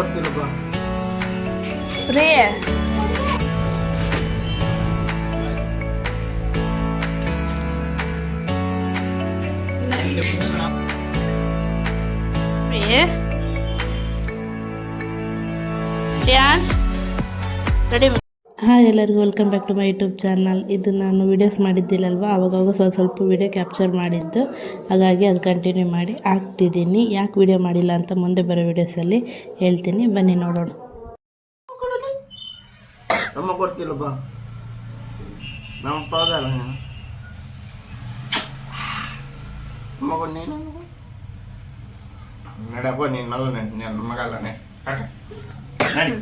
ಕೊಡ್ತಿಲ್ಲಪ್ಪ ರೀ. ರೀ. Dance. Ready hi ಎಲ್ಲರಿಗೂ welcome back to my YouTube channel ಇದು ನಾನು ವೀಡಿಯೋಸ್ ಮಾಡಿದ್ದಿಲ್ಲಲ್ವ ಅವಾಗವಾಗ ಸ್ವಲ್ಪ ಸ್ವಲ್ಪ ವೀಡಿಯೋ ಕ್ಯಾಪ್ಚರ್ ಮಾಡಿದ್ದು ಹಾಗಾಗಿ ಅದು ಕಂಟಿನ್ಯೂ ಮಾಡಿ ಹಾಕ್ತಿದ್ದೀನಿ ಯಾಕೆ ವೀಡಿಯೋ ಮಾಡಿಲ್ಲ ಅಂತ ಮುಂದೆ ಬರೋ ವೀಡಿಯೋಸಲ್ಲಿ ಹೇಳ್ತೀನಿ ಬನ್ನಿ ನೋಡೋಣ ನಮ್ಮ ಕೊಡ್ತಿಲ್ಲಪ್ಪ ಬಾ ಅದಲ್ಲ ನೀನು ನಡಿ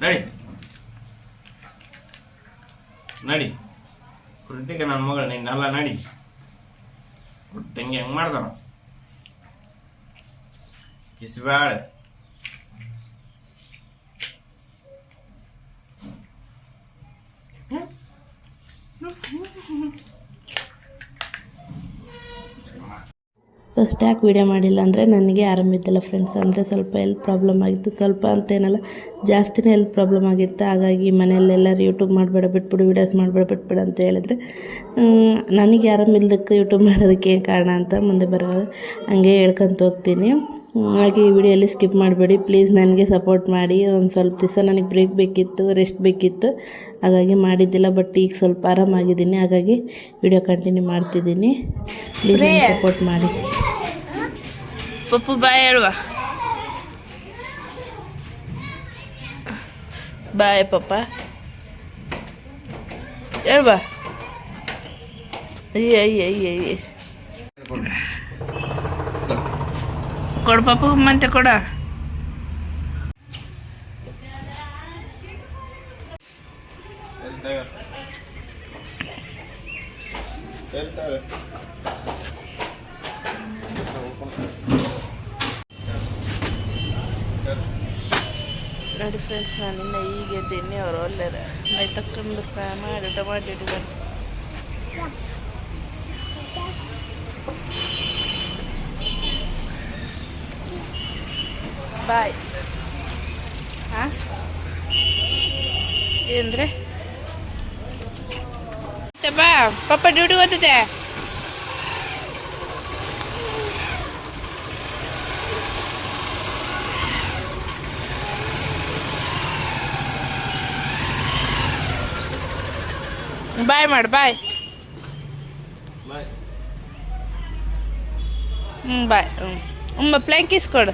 ನಡಿ ನಡಿ. ಕೃತಿಗೆ ನನ್ನ ಮಗಳು ನಿನ್ನೆಲ್ಲ ನಡಿ. ಹುಟ್ಟಂಗೆ ಹೆಂಗೆ ಮಾಡ್ದಾನ? ಕಿಸ್ಬ್ಯಾಳೆ. ಫಸ್ಟ್ ಯಾಕೆ ವೀಡಿಯೋ ಮಾಡಿಲ್ಲ ಅಂದರೆ ನನಗೆ ಆರಾಮಿದ್ದಿಲ್ಲ ಫ್ರೆಂಡ್ಸ್ ಅಂದರೆ ಸ್ವಲ್ಪ ಹೆಲ್ತ್ ಪ್ರಾಬ್ಲಮ್ ಆಗಿತ್ತು. ಸ್ವಲ್ಪ ಅಂತೇನಲ್ಲ ಜಾಸ್ತಿನೇ ಹೆಲ್ತ್ ಪ್ರಾಬ್ಲಮ್ ಆಗಿತ್ತು. ಹಾಗಾಗಿ ಮನೆಯಲ್ಲೆಲ್ಲರೂ ಯೂಟ್ಯೂಬ್ ಮಾಡಬೇಡ, ಬಿಟ್ಬಿಡು ವೀಡಿಯೋಸ್ ಮಾಡಬೇಡ, ಬಿಟ್ಬಿಡು ಅಂತ ಹೇಳಿದ್ರೆ ನನಗೆ ಆರಾಮಿಲ್ದಕ್ಕೆ ಯೂಟ್ಯೂಬ್ ಮಾಡೋದಕ್ಕೆ ಏನು ಕಾರಣ ಅಂತ ಮುಂದೆ ಬರೋ ಹಂಗೆ ಹೇಳ್ಕೊಂತ ಹೋಗ್ತೀನಿ. ಹಾಗೆ ಈ ವಿಡಿಯೋಲಿ ಸ್ಕಿಪ್ ಮಾಡಬೇಡಿ. ಪ್ಲೀಸ್ ನನಗೆ ಸಪೋರ್ಟ್ ಮಾಡಿ. ಒಂದು ಸ್ವಲ್ಪ ದಿವಸ ನನಗೆ ಬ್ರೇಕ್ ಬೇಕಿತ್ತು, ರೆಸ್ಟ್ ಬೇಕಿತ್ತು. ಹಾಗಾಗಿ ಮಾಡಿದ್ದಿಲ್ಲ, ಬಟ್ ಈಗ ಸ್ವಲ್ಪ ಆರಾಮಾಗಿದ್ದೀನಿ. ಹಾಗಾಗಿ ವಿಡಿಯೋ ಕಂಟಿನ್ಯೂ ಮಾಡ್ತಿದ್ದೀನಿ. ಪ್ಲೀಸ್ ಸಪೋರ್ಟ್ ಮಾಡಿ. ಪಪ್ಪು, ಬಾಯ್ ಹೇಳುವ. ಬಾಯ್ ಪಪ್ಪ. ಹೇಳ್ಬಾ ಅಯ್ಯ ಅಯ್ಯ ಅಯ್ಯ ಅಯ್ಯ ಕೊಡು, ಪಾಪ ಮತ್ತೆ ಕೊಡ. ನೋಡಿ ಫ್ರೆಂಡ್ಸ್ ನಾನು ಇನ್ನು ಈಗ ಎದ್ದೀನಿ, ಅವರು ಒಳ್ಳೆಯ ಮೈ ತಕ್ಕಂಡು ಸ್ನಾನ ಮಾಡಿ ಊಟ ಮಾಡಿ ಬಾಯ್. ಹಾಂ ಏನಂದ್ರೆ ಬಾ ಪಪ್ಪ ಡ್ಯೂಟಿ ಓದಿದೆ ಬಾಯ್ ಮಾಡು ಬಾಯ್. ಬಾಯ್. ಹ್ಞೂ ಬಾಯ್. ಹ್ಞೂ ಪ್ಲ್ಯಾಂಕೀಸ್ ಕೊಡು.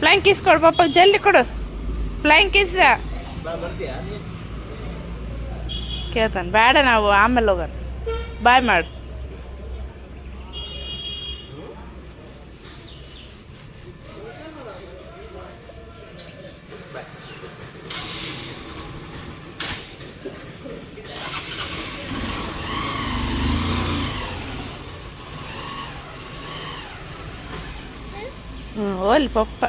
ಪ್ಲ್ಯಾಂಕೀಸ್ ಕೊಡು ಪಾಪ ಜಲ್ದಿ ಕೊಡು ಪ್ಲ್ಯಾಂಕೀಸ್ ಬಾ ಬರ್ತೀಯಾ ನೀನು ಕೇಳ್ತಾನೆ ಬೇಡ ನಾವು ಆಮೇಲೆ ಹೋಗೋಣ ಬಾಯ್ ಮಾಡು ಹ್ಞೂ ಹೋಗ್ಲಿ ಪಪ್ಪ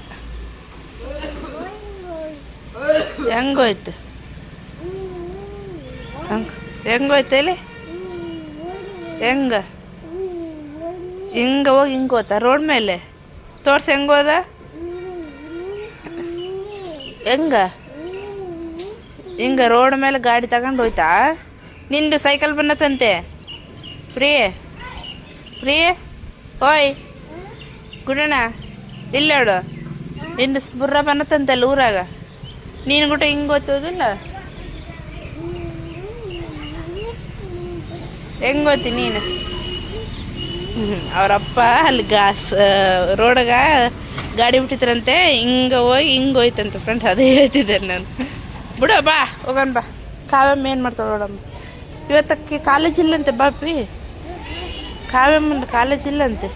ಹೆಂಗೋಯ್ತು ಹಂಗೆ. ಹೆಂಗೋಯ್ತು ಇಲ್ಲಿ ಹೆಂಗ? ಹಿಂಗ ಹೋಗಿ ಹಿಂಗೆ ಹೋತ. ರೋಡ್ ಮೇಲೆ. ತೋರ್ಸಿ ಹೆಂಗೆ ಹೋದ? ಹೆಂಗ? ಹಿಂಗ ರೋಡ್ ಮೇಲೆ ಗಾಡಿ ತಗೊಂಡು ಹೋಯ್ತಾ? ನಿಂದು ಸೈಕಲ್ ಬಂದತಂತೆ ಫ್ರೀ ಫ್ರೀ ಓಯ್. ಗುಡಣ್ಣ ಇಲ್ಲ ಹೇಳು ನಿಂದು ಬುರ್ರ ಅಲ್ಲಿ ಊರಾಗ. ನೀನು ಕೂಡ ಹಿಂಗೆ ಗೊತ್ತೋದಿಲ್ಲ? ಹೆಂಗ್ ಗೊತ್ತಿ ನೀನು? ಅವರಪ್ಪ ಅಲ್ಲಿ ಗಾಸ್ ರೋಡಾಗ ಗಾಡಿ ಬಿಟ್ಟಿದ್ರಂತೆ, ಹಿಂಗೆ ಹೋಗಿ ಹಿಂಗೆ ಹೋಯ್ತಂತ ಫ್ರೆಂಡ್ ಅದೇ ಹೇಳ್ತಿದ್ದೆ ನಾನು. ಬಿಡ, ಬಾ, ಹೋಗನ್ ಬಾ. ಕಾವ್ಯಮ್ಮ ಏನು ಮಾಡ್ತಾಳೆ ನೋಡಮ್ಮ ಇವತ್ತಕ್ಕೆ ಕಾಲೇಜ್ ಇಲ್ಲಂತೆ ಬಾಪಿ? ಕಾವ್ಯಮ್ಮನ ಕಾಲೇಜ್ ಇಲ್ಲಂತೆ.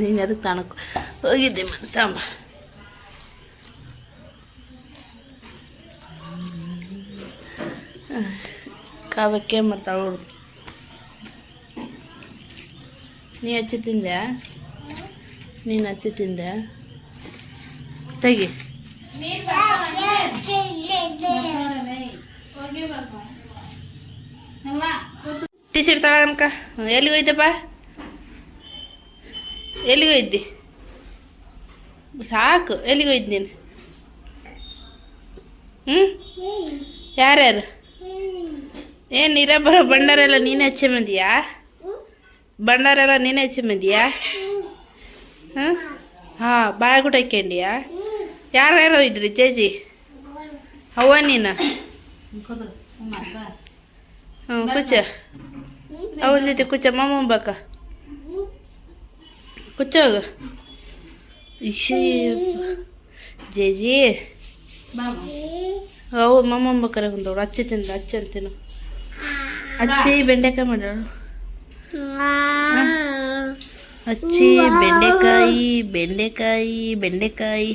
ನೀನು ಅದಕ್ಕೆ ತಾಣಕ್ಕೆ ಹೋಗಿದ್ದೆ ಮತ್ತೆ ಕಾವ್ಯಕ್ಕೆ ಮಾಡ್ತಾಳೆ ನೋಡು ನೀ ಹಚ್ಚಿ ತಿಂದೆ ನೀನು ಹಚ್ಚಿ ತಿಂದೆ ತೆಗಿ. ಟಿ ಶರ್ಟ್ ತಗೊಳಕ ಎಲ್ಲಿಗೆ ಹೋಯ್ತಪ್ಪ? ಎಲ್ಲಿಗೆ ಹೋಯ್ತಿ? ಸಾಕು, ಎಲ್ಲಿಗೆ ಹೋಯ್ತು ನೀನು? ಹ್ಞೂ ಯಾರ್ಯಾರು? ಏನು ನೀರ ಬರೋ ಎಲ್ಲ ನೀನೇ ಹಚ್ಚಿ ಬಂದಿಯಾ? ಎಲ್ಲ ನೀನೇ ಹೆಚ್ಚೆ ಬಂದಿಯಾ? ಹಾಂ? ಹಾಂ ಬಾಯಗುಟ ಹಾಕ್ಯಂಡಿಯಾ? ಯಾರ್ಯಾರೋ ಇದ್ರಿ ಜೇಜಿ? ಅವ್ವ ನೀನು? ಹ್ಞೂ ಕುಚ್ಚ ಅವನ ಜೊತೆ ಕುಚ್ಚ ಮಾಮ ಬಾಕ ಕುಚ್ಚ ಹೋಗು. ಇಶಿ ಜೇಜಿ. ಅವು ಮಮ್ಮ ಕರೆ ಕುಂತವಳು ಅಚ್ಚಿ ತಿಂದ ಅಚ್ಚಿ ಅಂತೀನು. ಅಚ್ಚಿ ಬೆಂಡೆಕಾಯಿ ಮಾಡೋಳು ಅಚ್ಚಿ ಬೆಂಡೆಕಾಯಿ ಬೆಂಡೆಕಾಯಿ ಬೆಂಡೆಕಾಯಿ.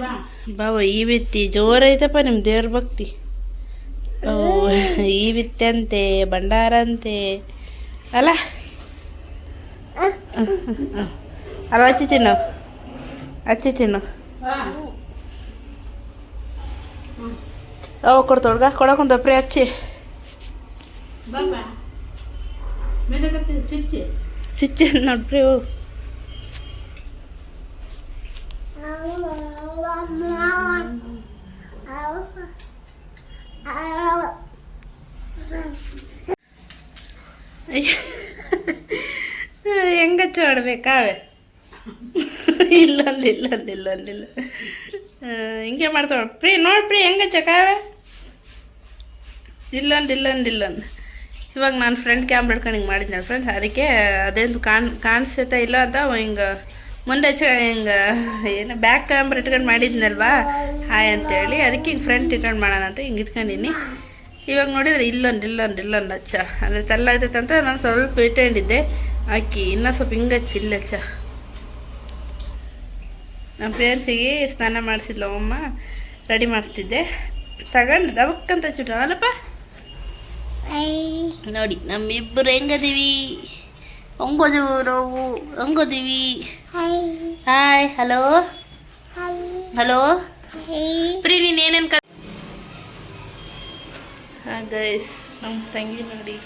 ಬಾ. ಬಾವ ಈ ಬಿತ್ತಿ ಜೋರೈತಪ್ಪ ನಿಮ್ಮ ದೇವ್ರ ಭಕ್ತಿ. ಓ ಈ ಬಿತ್ತಂತೆ ಅಂತೆ ಭಂಡಾರ ಅಂತೆ ಅಲ್ಲ ಅಲ್ಲ ಹಚ್ಚಿ ತಿನ್ನು. ಹಚ್ಚಿ ತಿನ್ನು. ಅವ ಕೊಡ್ತೊಳ್ಗ ಕೊಡಕೊಂತ ಪ್ರಿ ಹಚ್ಚಿ ಚಿಚ್ಚಿ ನೋಡ್ರಿ ಅವು. ಹೆಂಗ ಆಡ್ಬೇಕಾವೆ ಇಲ್ಲೊಂದು ಇಲ್ಲೊಂದು ಇಲ್ಲೊಂದಿಲ್ಲ ಹಿಂಗೆ ಮಾಡ್ತಾವ ಪ್ರೀ ನೋಡಿ ಪ್ರೀ ಹೆಂಗ ಕಾವೆ ಇಲ್ಲೊಂದು ಇಲ್ಲನ್ ಇಲ್ಲೊಂದು ಇವಾಗ ನಾನು ಫ್ರಂಟ್ ಕ್ಯಾಮ್ರಾ ಹಿಡ್ಕೊಂಡು ಹಿಂಗೆ ಮಾಡಿದ್ನಲ್ಲ ಫ್ರೆಂಡ್ ಅದಕ್ಕೆ ಅದೇನು ಕಾಣ್ ಕಾಣಿಸ್ತೈತ ಇಲ್ಲ ಅಂತ ಹಿಂಗೆ ಮುಂದೆ ಚ, ಹಿಂಗೆ ಏನು ಬ್ಯಾಕ್ ಕ್ಯಾಮ್ರಾ ಇಟ್ಕೊಂಡು ಮಾಡಿದ್ನಲ್ವಾ? ಹಾಯ್ ಅಂತೇಳಿ. ಅದಕ್ಕೆ ಹಿಂಗೆ ಫ್ರಂಟ್ ಇಟ್ಕೊಂಡು ಮಾಡೋಣ ಅಂತ ಹಿಂಗೆ ಇಟ್ಕೊಂಡಿನಿ ಇವಾಗ ನೋಡಿದರೆ ಇಲ್ಲೊಂದು ಇಲ್ಲೊಂದು ಇಲ್ಲೊಂದು ಅಚ್ಚ. ಅಂದರೆ ತಲ್ಲ ಅಂತ ನಾನು ಸ್ವಲ್ಪ ಇಟ್ಕೊಂಡಿದ್ದೆ. ಅಕ್ಕಿ, ಇನ್ನೂ ಸ್ವಲ್ಪ ಹಿಂಗೆ ಹಚ್ಚ ನಮ್ಮ ಫ್ರೆಂಡ್ಸಿಗೆ ಸ್ನಾನ ಮಾಡಿಸಿದ್ಲು ಅಮ್ಮ. ರೆಡಿ ಮಾಡಿಸ್ತಿದ್ದೆ ತಗೊಂಡು, ದಬಕ್ಕಂತ ಚುಟ ಅಲ್ಲಪ್ಪ ನೋಡಿ ನಮ್ಮಿಬ್ಬರು ಹೆಂಗದೀವಿ? ಹಂಗೋದೀವಿ? ನಾವು ಹಂಗೋದೀವಿ ಹಾಯ್ ಹಲೋ ಹಲೋ ಪ್ರೀ ನೀನು ಏನೇನು ಕ ಹಾಂ ಗೈಸ್ ನಮ್ಮ ತಂಗಿ ನೋಡಿ.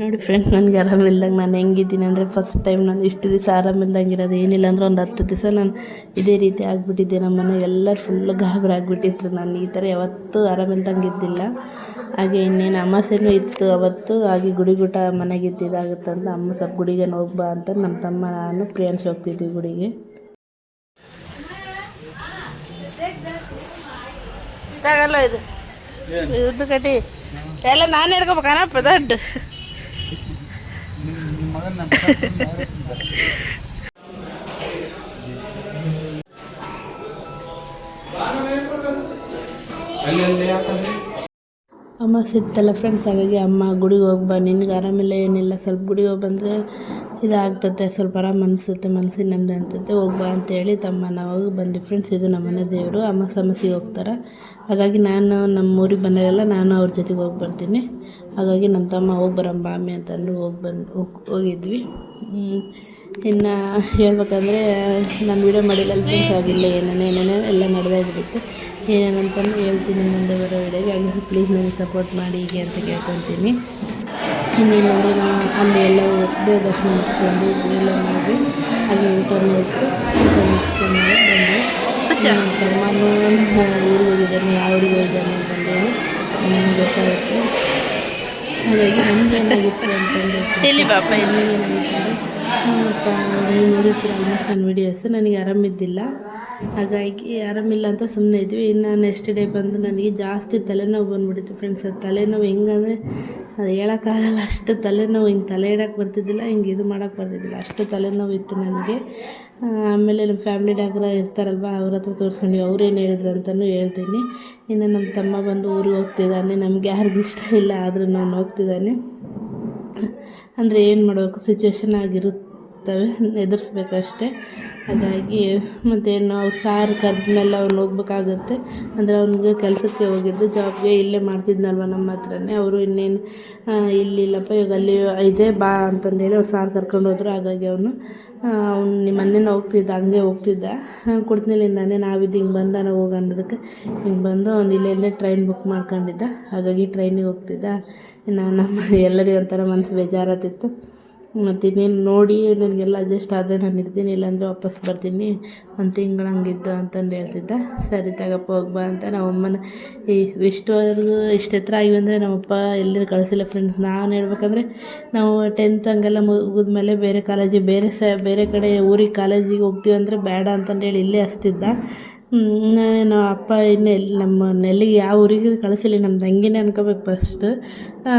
ನೋಡಿ ಫ್ರೆಂಡ್ಸ್ ನನಗೆ ಆರಾಮಿಲ್ದಂಗೆ ನಾನು ಹೆಂಗಿದ್ದೀನಿ ಅಂದರೆ ಫಸ್ಟ್ ಟೈಮ್ ನಾನು ಇಷ್ಟು ದಿವಸ ಆರಾಮಿಲ್ದಂಗೆ ಇರೋದು ಏನಿಲ್ಲ ಅಂದ್ರೆ ಒಂದು ಹತ್ತು ದಿವಸ ನಾನು ಇದೇ ರೀತಿ ಆಗಿಬಿಟ್ಟಿದ್ದೆ. ನಮ್ಮ ಮನೆಗೆ ಎಲ್ಲರೂ ಫುಲ್ ಗಾಬರಿ ಆಗಿಬಿಟ್ಟಿದ್ರು. ನಾನು ಈ ಥರ ಯಾವತ್ತೂ ಆರಾಮಿಲ್ದಂಗೆ ಇದ್ದಿಲ್ಲ. ಹಾಗೆ ಇನ್ನೇನು ಅಮಾಸೆನೂ ಇತ್ತು ಅವತ್ತು. ಹಾಗೆ ಗುಡಿಗೂಟ ಮನೆಗೆ ಅಂತ ಅಮ್ಮ ಸ್ವಲ್ಪ ಗುಡಿಗೆ ಹೋಗ್ಬಾ ಅಂತ ನಮ್ಮ ತಮ್ಮ ನಾನು ಪ್ರಿಯಾನ್ಸ್ ಹೋಗ್ತಿದ್ವಿ ಗುಡಿಗೆ. ತಗಲ್ಲ ಇದು? ಉದ್ದು ಕಟ್ಟಿ. ಎಲ್ಲ ನಾನು ಹಿಡ್ಕೊಬೇಕನಪ್ಪ ದೊಡ್ಡ ಅಮ್ಮ ಸಿಗ್ತಲ್ಲ ಫ್ರೆಂಡ್ಸ್ ಹಾಗಾಗಿ ಅಮ್ಮ ಗುಡಿಗೆ ಹೋಗಿ ಬಾ. ನಿನಗೆ ಆರಾಮಿಲ್ಲ, ಏನಿಲ್ಲ. ಸ್ವಲ್ಪ ಗುಡಿಗೆ ಹೋಗಿ ಬಂದರೆ ಇದಾಗ್ತತೆ, ಸ್ವಲ್ಪ ಆರಾಮ ಅನಿಸುತ್ತೆ ಮನಸ್ಸಿಗೆ ನೆಮ್ಮದಿ ಅನಿಸುತ್ತೆ. ಹೋಗಿ ಬಾ ಅಂತೇಳಿ ತಮ್ಮ ನಾವು ಬಂದು. ಫ್ರೆಂಡ್ಸ್ ಇದು ನಮ್ಮನೆ ದೇವರು. ಅಮ್ಮ ಸಮಸ್ಯೆಗೆ ಹೋಗ್ತಾರೆ. ಹಾಗಾಗಿ ನಾನು ನಮ್ಮ ಊರಿಗೆ ಬಂದಾಗೆಲ್ಲ ನಾನು ಅವ್ರ ಜೊತೆಗೆ ಹೋಗಿ ಬರ್ತೀನಿ. ಹಾಗಾಗಿ ನಮ್ಮ ತಮ್ಮ ಹೋಗಿ ಬರೋಣ ಬಾಮಿ ಅಂತಂದು ಹೋಗಿ ಬಂದು ಹೋಗಿ ಹೋಗಿದ್ವಿ. ಇನ್ನು ಹೇಳ್ಬೇಕಂದ್ರೆ ನಾನು ವೀಡಿಯೋ ಮಾಡಿಲ್ಲ ಥಿಂಕ್ ಆಗಿಲ್ಲ ಏನೇನು ಏನೇನೋ ಎಲ್ಲ ನಡೆದಾಗ್ಬಿಟ್ಟು ಏನೇನಂತಂದು ಹೇಳ್ತೀನಿ ಮುಂದೆ ಬರೋ ವೀಡಿಯೋಗೆ ಹಾಗೆ ಪ್ಲೀಸ್ ನನಗೆ ಸಪೋರ್ಟ್ ಮಾಡಿ ಹೀಗೆ ಅಂತ ಕೇಳ್ಕೊತೀನಿ. ಇನ್ನೇನಂದರೆ ನಾನು ಅಲ್ಲಿ ಎಲ್ಲ ದೇವ್ರ ದರ್ಶನ ಮುಗಿಸ್ಕೊಂಡು ಎಲ್ಲ ಮಾಡಿ ಹಾಗೆ ಊಟ ಮಾಡಿಬಿಟ್ಟು ಊಟ ಬಂದು. ನಮ್ಮ ತಮ್ಮನೂ ಊರಿಗೆ ಹೋಗಿದ್ದಾನೆ ಯಾವ ಊರಿಗೆ ಹೋಗಿದ್ದಾನೆ ಅಂತಂದೇಳಿ ನನಗೆ ಗೊತ್ತಾಗುತ್ತೆ. ಹಾಗಾಗಿ ನಮ್ಗೆ ಏನಾಗಿತ್ತು ಇಲ್ಲಿ ಪಾಪ? ಆಲ್ಮೋಸ್ಟ್ ನನ್ನ ವೀಡಿಯೋಸ್ ನನಗೆ ಆರಾಮಿದ್ದಿಲ್ಲ. ಹಾಗಾಗಿ ಆರಾಮಿಲ್ಲ ಅಂತ ಸುಮ್ಮನೆ ಇದ್ವಿ. ಇನ್ನು ನೆಕ್ಸ್ಟ್ ಡೇ ಬಂದು ನನಗೆ ಜಾಸ್ತಿ ತಲೆನೋವು ಬಂದುಬಿಟ್ಟಿತ್ತು ಫ್ರೆಂಡ್ಸ್ ಅದು ತಲೆನೋವು ಹೆಂಗಂದರೆ ಅದು ಹೇಳೋಕ್ಕಾಗಲ್ಲ. ಅಷ್ಟು ತಲೆನೋವು ಹಿಂಗೆ ತಲೆ ಇಡೋಕ್ಕೆ ಬರ್ತಿದ್ದಿಲ್ಲ, ಹಿಂಗೆ ಇದು ಮಾಡೋಕ್ಕೆ ಬರ್ತಿದ್ದಿಲ್ಲ. ಅಷ್ಟು ತಲೆನೋವು ಇತ್ತು ನನಗೆ. ಆಮೇಲೆ ನಮ್ಮ ಫ್ಯಾಮಿಲಿ ಡಾಕ್ಟ್ರ ಇರ್ತಾರಲ್ವ, ಅವ್ರ ಹತ್ರ ತೋರಿಸ್ಕೊಂಡು ಅವ್ರೇನು ಹೇಳಿದ್ರು ಅಂತಲೂ ಹೇಳ್ತೀನಿ. ಇನ್ನು ನಮ್ಮ ತಮ್ಮ ಬಂದು ಊರಿಗೆ ಹೋಗ್ತಿದ್ದಾನೆ. ನಮ್ಗೆ ಯಾರಿಗೂ ಇಷ್ಟ ಇಲ್ಲ, ಆದರೂ ನಾನು ಹೋಗ್ತಿದ್ದಾನೆ. ಅಂದರೆ ಏನು ಮಾಡಬೇಕು? ಸಿಚುವೇಶನ್ ಆಗಿರುತ್ತವೆ, ಎದುರಿಸ್ಬೇಕಷ್ಟೆ. ಹಾಗಾಗಿ ಮತ್ತೇನು ಅವ್ರು ಸಾರು ಕರೆದ್ಮೇಲೆ ಅವ್ನು ಹೋಗ್ಬೇಕಾಗತ್ತೆ. ಅಂದರೆ ಅವ್ನಿಗೆ ಕೆಲಸಕ್ಕೆ ಹೋಗಿದ್ದು ಜಾಬ್ಗೆ ಇಲ್ಲೇ ಮಾಡ್ತಿದ್ನಲ್ವ ನಮ್ಮ ಹತ್ರನೇ. ಅವರು ಇನ್ನೇನು ಇಲ್ಲಿಲ್ಲಪ್ಪ, ಇವಾಗ ಅಲ್ಲಿ ಇದೆ, ಬಾ ಅಂತಂದೇಳಿ ಅವ್ರು ಸಾರ್ ಕರ್ಕೊಂಡು ಹೋದರು. ಹಾಗಾಗಿ ಅವನು ಅವ್ನು ನಿಮ್ಮ ಮನೇನ ಹೋಗ್ತಿದ್ದ, ಹಂಗೆ ಹೋಗ್ತಿದ್ದ. ಕೊಡ್ತೀನಿ ನಾನೇ ನಾವಿದ್ದು ಹಿಂಗೆ ಬಂದ, ನಾವು ಹೋಗ ಅನ್ನೋದಕ್ಕೆ ಹಿಂಗೆ ಬಂದು ಅವ್ನು ಇಲ್ಲೇ ಟ್ರೈನ್ ಬುಕ್ ಮಾಡ್ಕೊಂಡಿದ್ದ. ಹಾಗಾಗಿ ಟ್ರೈನಿಗೆ ಹೋಗ್ತಿದ್ದ. ನಾನು ನಮ್ಮ ಎಲ್ಲರಿಗೂ ಒಂಥರ ಮನಸ್ಸು ಬೇಜಾರಾತಿತ್ತು ಮತ್ತು ಇನ್ನೇನು ನೋಡಿ ನನಗೆಲ್ಲ ಅಡ್ಜಸ್ಟ್ ಆದರೆ ನಾನು ಇರ್ತೀನಿ, ಇಲ್ಲಾಂದರೆ ವಾಪಸ್ ಬರ್ತೀನಿ. ಒಂದು ತಿಂಗಳು ಹಂಗಿತ್ತು ಅಂತಂದು ಹೇಳ್ತಿದ್ದ. ಸರಿ ತಗಪ್ಪ ಹೋಗ್ಬಾ ಅಂತ ನಮ್ಮಮ್ಮನ ಈ ಇಷ್ಟವರೆಗೂ ಇಷ್ಟು ಎತ್ತರ ಆಗಿವೆ ಅಂದರೆ ನಮ್ಮಪ್ಪ ಎಲ್ಲರೂ ಕಳಿಸಿಲ್ಲ ಫ್ರೆಂಡ್ಸ್ ನಾನು ಹೇಳ್ಬೇಕಂದ್ರೆ ನಾವು ಟೆಂತ್ ಹಂಗೆಲ್ಲ ಮುಗಿದ್ಮೇಲೆ ಬೇರೆ ಕಾಲೇಜಿಗೆ ಬೇರೆ ಸ, ಬೇರೆ ಕಡೆ ಊರಿಗೆ ಕಾಲೇಜಿಗೆ ಹೋಗ್ತೀವಿ ಅಂದರೆ ಬೇಡ ಅಂತಂದೇಳಿ ಇಲ್ಲೇ ಹಸ್ತಿದ್ದ ನಮ್ಮ ಅಪ್ಪ ಇನ್ನೆಲ್ಲಿ ನಮ್ಮ ನೆಲ್ಲಿಗೆ ಯಾವ ಊರಿಗೆ ಕಳಿಸಿಲ್ಲ ನಮ್ಮ ತಂಗಿನೇ ಅನ್ಕೋಬೇಕು ಫಸ್ಟ್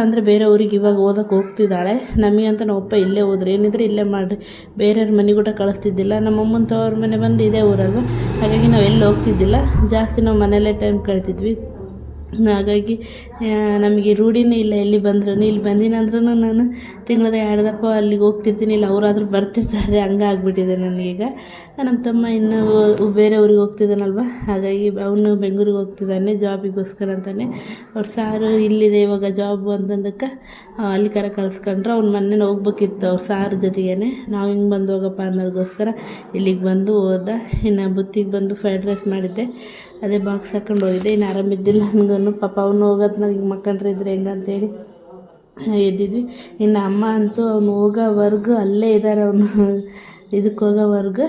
ಅಂದರೆ ಬೇರೆ ಊರಿಗೆ ಇವಾಗ ಓದೋಕೆ ಹೋಗ್ತಿದ್ದಾಳೆ. ನಮಗಂತ ನಮ್ಮ ಅಪ್ಪ ಇಲ್ಲೇ ಹೋದ್ರೆ ಏನಿದ್ರೆ ಇಲ್ಲೇ ಮಾಡಿರಿ ಬೇರೆಯವ್ರ ಮನೆ ಕೂಡ ಕಳಿಸ್ತಿದ್ದಿಲ್ಲ. ನಮ್ಮ ಅಮ್ಮನ ತವ್ರ ಮನೆ ಬಂದು ಇದೇ ಊರಲ್ವ? ಹಾಗಾಗಿ ನಾವು ಎಲ್ಲಿ ಹೋಗ್ತಿದ್ದಿಲ್ಲ. ಜಾಸ್ತಿ ನಾವು ಮನೆಯಲ್ಲೇ ಟೈಮ್ ಕಳಿತಿದ್ವಿ. ಹಾಗಾಗಿ ನಮಗೆ ರೂಢಿನೇ ಇಲ್ಲ ಎಲ್ಲಿ ಬಂದ್ರೂ ಇಲ್ಲಿ ಬಂದಿನಂದ್ರೂ ನಾನು ತಿಂಗಳದ ಎರಡು ದಪ್ಪ ಅಲ್ಲಿಗೆ ಹೋಗ್ತಿರ್ತೀನಿ. ಇಲ್ಲ ಅವರಾದ್ರೂ ಬರ್ತಿರ್ತಾರೆ. ಹಂಗೆ ಆಗಿಬಿಟ್ಟಿದೆ ನನಗೀಗ. ನಮ್ಮ ತಮ್ಮ ಇನ್ನೂ ಬೇರೆ ಊರಿಗೆ ಹೋಗ್ತಿದ್ದಾನಲ್ವ ಹಾಗಾಗಿ ಅವನು ಬೆಂಗಳೂರಿಗೆ ಹೋಗ್ತಿದ್ದಾನೆ ಜಾಬಿಗೋಸ್ಕರ ಅಂತಾನೆ. ಅವ್ರ ಸಾರು ಇಲ್ಲಿದೆ ಇವಾಗ ಜಾಬ್ ಅಂತಂದಕ್ಕೆ ಅಲ್ಲಿ ಕರ ಕಳಿಸ್ಕೊಂಡ್ರು. ಅವ್ನು ಮೊನ್ನೆ ಹೋಗ್ಬೇಕಿತ್ತು ಅವ್ರ ಸಾರು ಜೊತೆಗೇ ನಾವು ಹಿಂಗೆ ಬಂದು ಹೋಗಪ್ಪ ಅನ್ನೋದಕ್ಕೋಸ್ಕರ ಇಲ್ಲಿಗೆ ಬಂದು ಹೋದ ಇನ್ನು ಬುತ್ತಿಗೆ ಬಂದು ಫ್ರೈಡ್ ರೈಸ್ ಮಾಡಿದ್ದೆ. ಅದೇ ಬಾಕ್ಸ್ ಹಾಕೊಂಡು ಹೋಗಿದ್ದೆ. ಇನ್ನು ಆರಾಮಿದ್ದಿಲ್ಲ ನನಗೂ ಪಾಪ ಅವನು ಹೋಗೋತ್ನಾಗ ಹಿಂಗೆ ಮಕ್ಕಂಡ್ರೆ ಇದ್ರೆ ಹೆಂಗಂತೇಳಿ ಎದ್ದಿದ್ವಿ. ಇನ್ನು ಅಮ್ಮ ಅಂತೂ ಅವ್ನು ಹೋಗೋವರೆಗೂ ಅಲ್ಲೇ ಇದ್ದಾರೆ ಅವನು. ಇದಕ್ಕೆ ಹೋಗೋವರೆಗೂ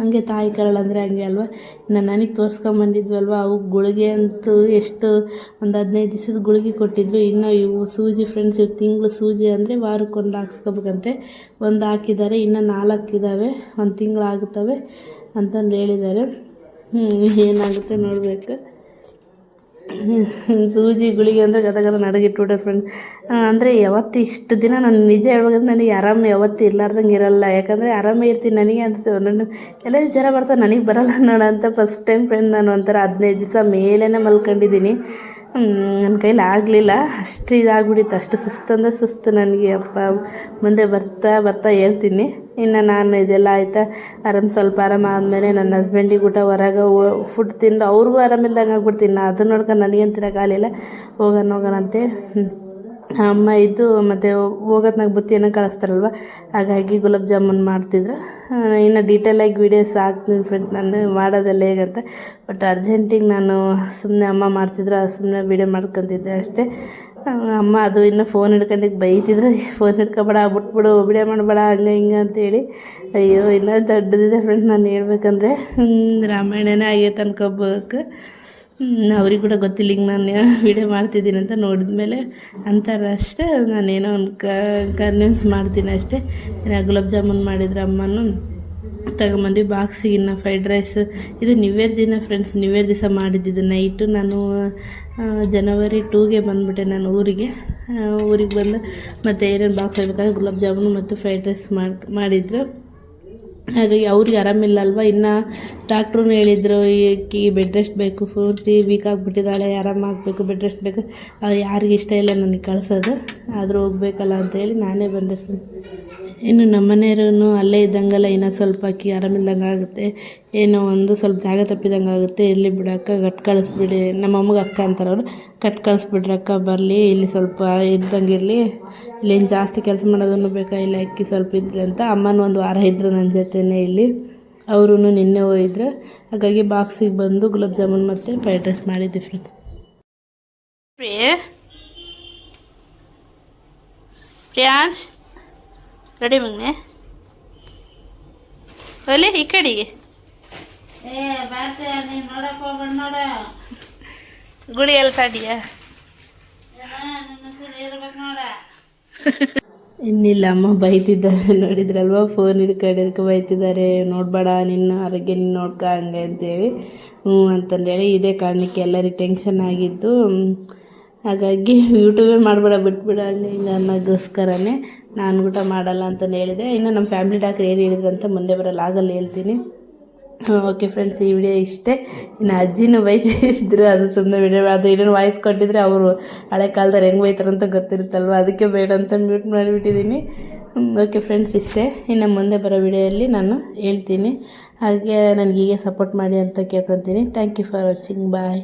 ಹಂಗೆ ತಾಯಿ ಕರಳು ಅಂದರೆ ಹಂಗೆ ಅಲ್ವಾ? ಇನ್ನು ನನಗೆ ತೋರಿಸ್ಕೊಂಬಂದಿದ್ವಲ್ವ ಅವು ಗುಳಿಗೆ ಅಂತೂ ಎಷ್ಟು ಒಂದು ಹದಿನೈದು ದಿವಸದ ಗುಳಿಗೆ ಕೊಟ್ಟಿದ್ರು ಇನ್ನು ಇವು ಸೂಜಿ ಫ್ರೆಂಡ್ಸ್ ಇವು ತಿಂಗಳು ಸೂಜಿ ಅಂದರೆ ವಾರಕ್ಕೊಂದು ಹಾಕ್ಸ್ಕೊಬೇಕಂತೆ. ಒಂದು ಹಾಕಿದ್ದಾರೆ, ಇನ್ನು ನಾಲ್ಕು ಇದ್ದಾವೆ ಒಂದು ತಿಂಗಳು ಆಗುತ್ತವೆ ಅಂತಂದು ಹೇಳಿದ್ದಾರೆ. ಏನಾಗುತ್ತೆ ನೋಡಬೇಕು. ಸೂಜಿ ಗುಳಿಗೆ ಅಂದರೆ ಗದ ಗದ ನಡಗಿಟ್ಬಿಟ್ಟೆ ಫ್ರೆಂಡ್ ಅಂದರೆ ಯಾವತ್ತು ಇಷ್ಟು ದಿನ ನಾನು ನಿಜ ಹೇಳ್ಬೇಕಂದ್ರೆ ನನಗೆ ಆರಾಮ ಯಾವತ್ತೂ ಇರಲಾರ್ದಂಗೆ ಇರಲ್ಲ. ಯಾಕಂದರೆ ಆರಾಮೇ ಇರ್ತೀನಿ ನನಗೆ ಅನ್ಸುತ್ತೆ ನಾನು ಎಲ್ಲ ಜ್ವರ ಬರ್ತಾರೆ ನನಗೆ ಬರಲ್ಲ ನೋಡ ಅಂತ ಫಸ್ಟ್ ಟೈಮ್ ಫ್ರೆಂಡ್ ನಾನು ಒಂಥರ ಹದಿನೈದು ದಿವಸ ಮೇಲೇ ಮಲ್ಕೊಂಡಿದ್ದೀನಿ. ನನ್ನ ಕೈಲಿ ಆಗಲಿಲ್ಲ. ಅಷ್ಟು ಇದಾಗ್ಬಿಟ್ಟಿತ್ತು. ಅಷ್ಟು ಸುಸ್ತು ಅಂದರೆ ಸುಸ್ತು ನನಗೆ. ಅಪ್ಪ, ಮುಂದೆ ಬರ್ತಾ ಬರ್ತಾ ಹೇಳ್ತೀನಿ. ಇನ್ನು ನಾನು ಇದೆಲ್ಲ ಆಯಿತಾ? ಆರಾಮ್ ಸ್ವಲ್ಪ ಆರಾಮ ಆದಮೇಲೆ ನನ್ನ ಹಸ್ಬೆಂಡಿಗೆ ಊಟ ಹೊರಗೆ ಫುಡ್ ತಿಂದು ಅವ್ರಿಗೂ ಆರಾಮಿಲ್ದಂಗೆ ಆಗ್ಬಿಡ್ತೀನಿ. ನಾನು ಅದನ್ನ ನೋಡ್ಕೊಂಡು ನನಗೇನು ತಿನ್ನೋಕ್ಕಾಗಲಿಲ್ಲ ಹೋಗೋಣ ಹೋಗೋಣ ಅಂತೇಳಿ. ಅಮ್ಮ ಇದ್ದು ಮತ್ತು ಹೋಗೋದ್ನಾಗ ಬುತ್ತಿಯನ್ನು ಕಳಿಸ್ತಾರಲ್ವ? ಹಾಗಾಗಿ ಗುಲಾಬ್ ಜಾಮೂನ್ ಮಾಡ್ತಿದ್ರು. ಇನ್ನು ಡೀಟೇಲಾಗಿ ವೀಡಿಯೋಸ್ ಹಾಕ್ತೀನಿ ಫ್ರೆಂಡ್ ನಾನು ಮಾಡೋದೆಲ್ಲ ಹೇಗಂತ. ಬಟ್ ಅರ್ಜೆಂಟಿಗೆ ನಾನು ಸುಮ್ಮನೆ ಅಮ್ಮ ಮಾಡ್ತಿದ್ರು ಸುಮ್ಮನೆ ವೀಡಿಯೋ ಮಾಡ್ಕೊತಿದ್ದೆ ಅಷ್ಟೇ. ಅಮ್ಮ ಅದು ಇನ್ನು ಫೋನ್ ಹಿಡ್ಕೊಂಡಿಗೆ ಬೈತಿದ್ರು. ಫೋನ್ ಹಿಡ್ಕೊಬೇಡ, ಬಿಟ್ಬಿಡು ವಿಡಿಯೋ ಮಾಡಬೇಡ, ಹಂಗೆ ಹಿಂಗೆ ಅಂತೇಳಿ ಅಯ್ಯೋ, ಇನ್ನೂ ದೊಡ್ಡದಿದೆ ಫ್ರೆಂಡ್ ನಾನು ಹೇಳ್ಬೇಕಂದ್ರೆ ರಾಮಾಯಣನೇ ಆಗೈತೆ ಅನ್ಕೋಬೇಕು ಅವ್ರಿಗೆ ಕೂಡ ಗೊತ್ತಿಲ್ಲ, ಹಿಂಗೆ ನಾನು ವೀಡಿಯೋ ಮಾಡ್ತಿದ್ದೀನಿ ಅಂತ ನೋಡಿದ ಮೇಲೆ ಅಂತಾರೆ ಅಷ್ಟೇ, ನಾನೇನೋ ಒಂದು ಕನ್ವಿನ್ಸ್ ಮಾಡ್ತೀನಿ ಅಷ್ಟೇ. ಗುಲಾಬ್ ಜಾಮೂನ್ ಮಾಡಿದ್ರೆ ಅಮ್ಮನೂ ತಗೊಂಬಂದ್ವಿ ಬಾಕ್ಸಿಗೆ ಇನ್ನು ಫ್ರೈಡ್ ರೈಸ್ ಇದು ನಿವೇರ್ ದಿನ ಫ್ರೆಂಡ್ಸ್ ಇಯರ್ ದಿವಸ ಮಾಡಿದ್ದಿದ್ದು ನೈಟು ನಾನು ಜನವರಿ ಟೂಗೆ ಬಂದುಬಿಟ್ಟೆ ನಾನು ಊರಿಗೆ. ಊರಿಗೆ ಬಂದು ಮತ್ತು ಏನೇನು ಬಾಕ್ಸ್ ಹೇಳ್ಬೇಕಾದ್ರೆ ಗುಲಾಬ್ ಜಾಮೂನು ಮತ್ತು ಫ್ರೈಡ್ ರೈಸ್ ಮಾಡಿ, ಮಾಡಿದ್ರು. ಹಾಗಾಗಿ ಅವ್ರಿಗೆ ಆರಾಮಿಲ್ಲ ಅಲ್ವಾ ಇನ್ನು ಡಾಕ್ಟ್ರು ಹೇಳಿದ್ರು ಈಕಿ ಬೆಡ್ ರೆಸ್ಟ್ ಬೇಕು, ಪೂರ್ತಿ ವೀಕ್ ಆಗಿಬಿಟ್ಟಿದ್ದಾಳೆ ಆರಾಮಾಗಬೇಕು ಬೆಡ್ ರೆಸ್ಟ್ ಬೇಕು. ಅವ್ರು ಯಾರಿಗೆ ಇಷ್ಟ ಇಲ್ಲ ನನಗೆ ಕಳಿಸೋದು. ಆದರೂ ಹೋಗ್ಬೇಕಲ್ಲ ಅಂತೇಳಿ ನಾನೇ ಬಂದೆ. ಇನ್ನು ನಮ್ಮ ಮನೆಯವ್ರೂ ಅಲ್ಲೇ ಇದ್ದಂಗೆಲ್ಲ ಇನ್ನೂ ಸ್ವಲ್ಪ ಅಕ್ಕಿ ಆರಾಮಿಲ್ದಂಗೆ ಆಗುತ್ತೆ. ಏನೋ ಒಂದು ಸ್ವಲ್ಪ ಜಾಗ ತಪ್ಪಿದಂಗೆ ಆಗುತ್ತೆ. ಇಲ್ಲಿ ಬಿಡಕ್ಕ ಕಟ್ ಕಳಿಸ್ಬಿಡಿ. ನಮ್ಮ ಅಮ್ಮಗೆ ಅಕ್ಕ ಅಂತಾರೆ ಅವರು. ಕಟ್ ಕಳಿಸ್ಬಿಡ್ರಿ ಅಕ್ಕ ಬರಲಿ. ಇಲ್ಲಿ ಸ್ವಲ್ಪ ಇದ್ದಂಗೆ ಇರಲಿ. ಇಲ್ಲೇನು ಜಾಸ್ತಿ ಕೆಲಸ ಮಾಡೋದನ್ನು ಬೇಕಾ? ಇಲ್ಲಿ ಅಕ್ಕಿ ಸ್ವಲ್ಪ ಇದ್ರಿ ಅಂತ. ಅಮ್ಮನ ಒಂದು ವಾರ ಇದ್ದರು ನನ್ನ ಜೊತೆನೇ ಇಲ್ಲಿ. ಅವರು ನಿನ್ನೆ ಹೋಗಿದ್ರು. ಹಾಗಾಗಿ ಬಾಕ್ಸಿಗೆ ಬಂದು ಗುಲಾಬ್ ಜಾಮೂನ್ ಮತ್ತು ಫ್ರೈಡ್ ರೈಸ್ ಮಾಡಿದ್ದೆ ಫ್ರೆಂಡ್ಸ್. ಪ್ರಿಯ? ಪ್ರಿಯಾಂಶ್? ರೆಡಿ ಮಗ್ನೆ ಒಲೆ ಈ ಕಡೆಗೆ. ಗುಡಿ ಎಲ್ಲ ತಾಡಿಯಾ ಇನ್ನಿಲ್ಲ ಅಮ್ಮ ಬೈತಿದ್ದಾರೆ. ನೋಡಿದ್ರಲ್ವ? ಫೋನ್ ಹಿಡ್ಕೊಂಡಿದ್ದಕ್ಕೆ ಬೈತಿದ್ದಾರೆ. ನೋಡಬೇಡ ನಿನ್ನ ಆರೋಗ್ಯ ನೀನು ನೋಡ್ಕ ಹಂಗೆ ಅಂತೇಳಿ. ಹ್ಞೂ ಅಂತಂದೇಳಿ ಇದೇ ಕಾರಣಕ್ಕೆ ಎಲ್ಲರಿಗೆ ಟೆನ್ಷನ್ ಆಗಿದ್ದು. ಹಾಗಾಗಿ ಯೂಟ್ಯೂಬೇ ಮಾಡಬೇಡ ಬಿಟ್ಬಿಡ ಹಂಗೆ ಹಿಂಗೆ ಅನ್ನೋಗೋಸ್ಕರನೇ ನಾನು ಊಟ ಮಾಡಲ್ಲ ಅಂತಲೇ ಹೇಳಿದೆ ಇನ್ನು ನಮ್ಮ ಫ್ಯಾಮಿಲಿ ಡಾಕ್ಟ್ರ್ ಏನು ಹೇಳಿದ್ರು ಅಂತ ಮುಂದೆ ಬರಲ್ಲ ಆಗಲ್ಲ ಹೇಳ್ತೀನಿ. ಓಕೆ ಫ್ರೆಂಡ್ಸ್ ಈ ವಿಡಿಯೋ ಇಷ್ಟೇ. ಇನ್ನು ಅಜ್ಜಿನೂ ಬೈತಿದ್ರು, ಅದು ಸುಮ್ಮನೆ ವಿಡಿಯೋ ಅದು ಏನೋ ವಾಯ್ಸ್ ಕೊಟ್ಟಿದ್ರೆ ಅವರು ಹಳೆ ಕಾಲದಲ್ಲಿ ಹೆಂಗೆ ಅಂತ ಗೊತ್ತಿರುತ್ತಲ್ವ? ಅದಕ್ಕೆ ಬೇಡ ಅಂತ ಮ್ಯೂಟ್ ಮಾಡಿಬಿಟ್ಟಿದ್ದೀನಿ. ಓಕೆ ಫ್ರೆಂಡ್ಸ್ ಇಷ್ಟೇ. ಇನ್ನು ಮುಂದೆ ಬರೋ ವಿಡಿಯೋಯಲ್ಲಿ ನಾನು ಹೇಳ್ತೀನಿ. ಹಾಗೆ ನನಗೆ ಹೀಗೆ ಸಪೋರ್ಟ್ ಮಾಡಿ ಅಂತ ಕೇಳ್ಕೊತೀನಿ. Thank you for watching bye